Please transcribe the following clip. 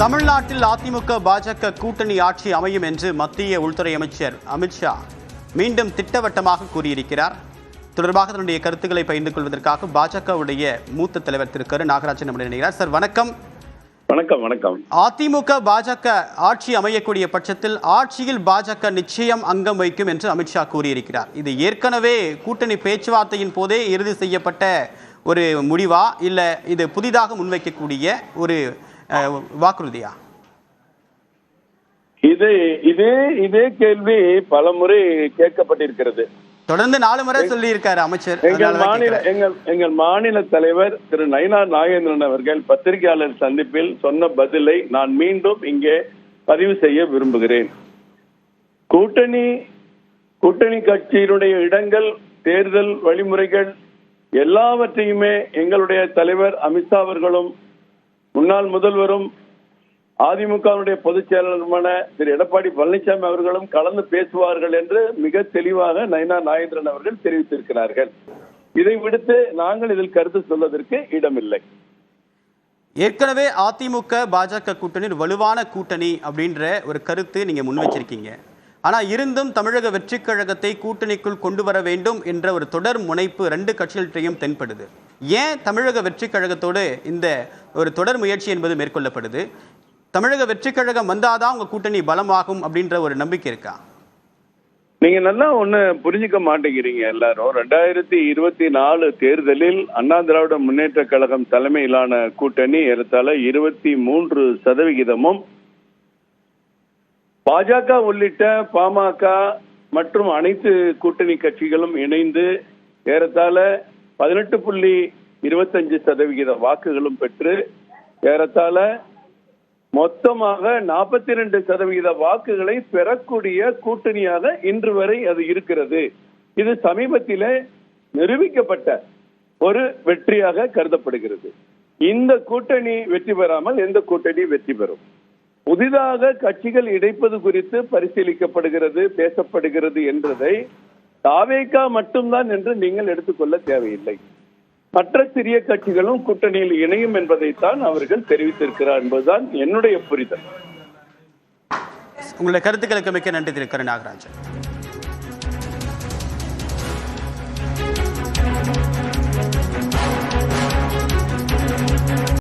தமிழ்நாட்டில் அதிமுக பாஜக கூட்டணி ஆட்சி அமையும் என்று மத்திய உள்துறை அமைச்சர் அமித்ஷா மீண்டும் திட்டவட்டமாக கூறியிருக்கிறார். தொடர்பாக தன்னுடைய கருத்துக்களை பகிர்ந்து கொள்வதற்காக பாஜகவுடைய மூத்த தலைவர் திரு கரு நாகராஜன் நம்முடைய இணைகிறார். சார் வணக்கம். வணக்கம் வணக்கம். அதிமுக பாஜக ஆட்சி அமையக்கூடிய பட்சத்தில் ஆட்சியில் பாஜக நிச்சயம் அங்கம் வைக்கும் என்று அமித்ஷா கூறியிருக்கிறார். இது ஏற்கனவே கூட்டணி பேச்சுவார்த்தையின் போதே இறுதி செய்யப்பட்ட ஒரு முடிவா? இல்ல இது புதிதாக முன்வைக்கக்கூடிய ஒரு வாக்குறுதியா? இது இதே இதே கேள்வி பல முறை கேட்கப்பட்டிருக்கிறது. தொடர்ந்து நாலு முறை சொல்லியிருக்காரு அமைச்சர். எங்கள் மாநில. எங்கள் எங்கள் மாநில தலைவர் திரு நயினா நாகேந்திரன் அவர்கள் பத்திரிகையாளர் சந்திப்பில் சொன்ன பதிலை நான் மீண்டும் இங்கே பதிவு செய்ய விரும்புகிறேன். கூட்டணி கூட்டணி கட்சியினுடைய இடங்கள் தேர்தல் வழிமுறைகள் எல்லாவற்றையுமே எங்களுடைய தலைவர் அமித்ஷா அவர்களும் முன்னாள் முதல்வரும் அதிமுகவுடைய பொதுச் செயலாளருமான திரு எடப்பாடி பழனிசாமி அவர்களும் கலந்து பேசுவார்கள் என்று மிக தெளிவாக நயனா நாகேந்திரன் அவர்கள் தெரிவித்திருக்கிறார்கள். இதை விடுத்து நாங்கள் இதில் கருத்து சொல்வதற்கு இடமில்லை. ஏற்கனவே அதிமுக பாஜக கூட்டணி வலுவான கூட்டணி அப்படின்ற ஒரு கருத்து நீங்க முன் வச்சிருக்கீங்க. ஆனா இருந்தும் தமிழக வெற்றி கழகத்தை கூட்டணிக்குள் கொண்டு வர வேண்டும் என்ற ஒரு தொடர் முனைப்பு ரெண்டு கட்சிகள்கிட்டையும் தென்படுது. ஏன் தமிழக வெற்றி கழகத்தோடு இந்த ஒரு தொடர் முயற்சி என்பது மேற்கொள்ளப்படுது. தமிழக வெற்றி கழகம் வந்தாதான் உங்க கூட்டணி பலமாகும் அப்படின்ற ஒரு நம்பிக்கை இருக்கா? நீங்க நல்லா ஒண்ணு புரிஞ்சுக்க மாட்டேங்கிறீங்க எல்லாரும். ரெண்டாயிரத்தி இருபத்தி நாலு தேர்தலில் அண்ணா திராவிட முன்னேற்ற கழகம் தலைமையிலான கூட்டணி ஏறத்தாழ இருபத்தி மூன்று சதவிகிதமும் பாஜக உள்ளிட்ட பாமக மற்றும் அனைத்து கூட்டணி கட்சிகளும் இணைந்து ஏறத்தாழ பதினெட்டு புள்ளி இருபத்தஞ்சு சதவிகித வாக்குகளும் பெற்று ஏறத்தாழ மொத்தமாக நாற்பத்தி ரெண்டு சதவிகித வாக்குகளை பெறக்கூடிய கூட்டணியாக இன்று வரை அது இருக்கிறது. இது சமீபத்தில் நிரூபிக்கப்பட்ட ஒரு வெற்றியாக கருதப்படுகிறது. இந்த கூட்டணி வெற்றி பெறாமல் எந்த கூட்டணி வெற்றி பெறும்? புதிதாக கட்சிகள் இணைப்பது குறித்து பரிசீலிக்கப்படுகிறது பேசப்படுகிறது என்றதை தாவேகா மட்டும்தான் என்று நீங்கள் எடுத்துக்கொள்ள தேவையில்லை. மற்ற சிறிய கட்சிகளும் கூட்டணியில் இணையும் என்பதைத்தான் அவர்கள் தெரிவித்திருக்கிறார் என்பதுதான் என்னுடைய புரிதல். உங்களுடைய கருத்துக்களுக்கு மிக்க நன்றி திரு கரு நாகராஜன்